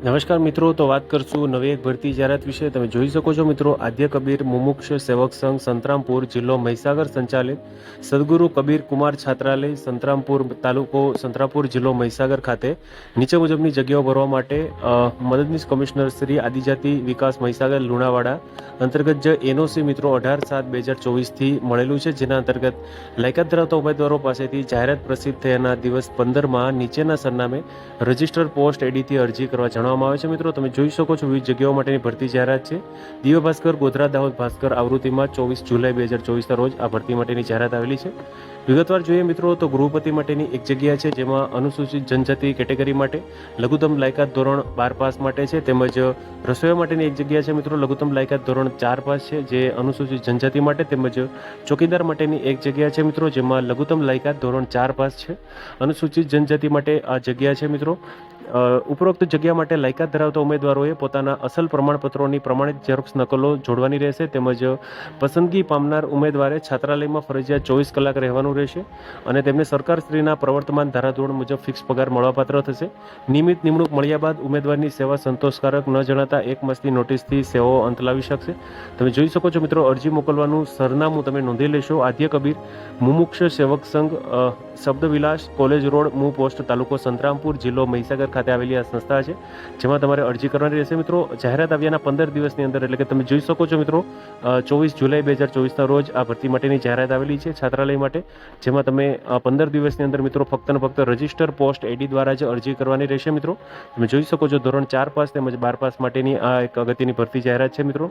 નમસ્કાર મિત્રો, તો વાત કરશું નવી એક ભરતી જાહેરાત વિશે. તમે જોઈ શકો છો મિત્રો, આદ્ય કબીર મુમુક્ષ સેવક સંઘ, સંતરામપુર જિલ્લો મહીસાગર સંચાલિત સદગુરુ કબીર કુમાર છાત્રાલય, સંતરામપુર તાલુકો, સંતરામપુર જિલ્લો મહીસાગર ખાતે. નીચે મુજબની જગ્યાઓ ભરવા માટે મદદનીશ કમિશનર શ્રી આદિજાતિ વિકાસ મહીસાગર, લુણાવાડા, અંતર્ગત જે એનઓસી મિત્રો અઢાર સાત બે હજાર ચોવીસથી મળેલું છે, જેના અંતર્ગત લાયકાત ધરાવતા ઉમેદવારો પાસેથી જાહેરાત પ્રસિદ્ધ થયાના દિવસ પંદરમાં નીચેના સરનામે રજિસ્ટર પોસ્ટ એડીથી અરજી કરવા જણાવવામાં આવે છે, મિત્રો. તમે જોઈ શકો છો વિવિધ જગ્યાઓ માટેની ભરતી જાહેરાત છે. દિવ્ય ભાસ્કર, ગોધરા, દાહોદ ભાસ્કર આવૃત્તિમાં ચોવીસ જુલાઈ બે હજાર ચોવીસના રોજ આ ભરતી માટેની જાહેરાત આવેલી છે. વિગતવાર જોઈએ, મિત્રો, તો ગૃહપતિ માટેની એક જગ્યા છે, જેમાં અનુસૂચિત જનજાતિ કેટેગરી માટે લઘુત્તમ લાયકાત ધોરણ બાર પાસ માટે છે, તેમજ રસોઈયા માટેની એક જગ્યા છે, મિત્રો, લઘુત્તમ લાયકાત ધોરણ ચાર પાસ છે, જે અનુસૂચિત જનજાતિ માટે તેમજ ચોકીદાર માટેની એક જગ્યા છે, મિત્રો, જેમાં લઘુત્તમ લાયકાત ધોરણ ચાર પાસ છે. અનુસૂચિત જનજાતિ માટે આ જગ્યા છે, મિત્રો. ઉપરોક્ત જગ્યા માટે લાયકાત ધરાવતા ઉમેદવારોએ પોતાના અસલ પ્રમાણપત્રોની પ્રમાણિત ઝેરોક્ષ નકલો જોડવાની રહેશે તેમજ પસંદગી પામનાર ઉમેદવારે છાત્રાલયમાં ફરજિયાત ચોવીસ કલાક રહેવાનું રહેશે અને તેમને સરકારશ્રીના પ્રવર્તમાન ધારાધોરણ મુજબ ફિક્સ પગાર મળવાપાત્ર થશે. નિયમિત નિમણૂક મળ્યા બાદ ઉમેદવારની સેવા સંતોષકારક ન જણાતા એક માસની નોટિસથી સેવાઓ અંત લાવી શકશે. તમે જોઈ શકો છો મિત્રો અરજી મોકલવાનું સરનામું તમે નોંધી લેશો. આદ્ય કબીર મુમુક્ષ સેવક સંઘ શબ્દવિલાસ કોલેજ રોડ, મૂ પોસ્ટ તાલુકો સંતરામપુર જિલ્લો મહીસાગર ખાતે આવેલી આ સંસ્થા છે, જેમાં તમારે અરજી કરવાની રહેશે. મિત્રો, જાહેરાત આવ્યાના પંદર દિવસની અંદર, એટલે કે તમે જોઈ શકો છો મિત્રો ચોવીસ જુલાઈ બે હજાર ચોવીસના રોજ આ ભરતી માટેની જાહેરાત આવેલી છે છાત્રાલય માટે, જેમાં તમે પંદર દિવસની અંદર મિત્રો, ફક્ત ને ફક્ત રજિસ્ટર પોસ્ટ એડી દ્વારા જ અરજી કરવાની રહેશે મિત્રો. તમે જોઈ શકો છો ધોરણ ચાર પાસ તેમજ બાર પાસ માટેની આ એક અગત્યની ભરતી જાહેરાત છે મિત્રો.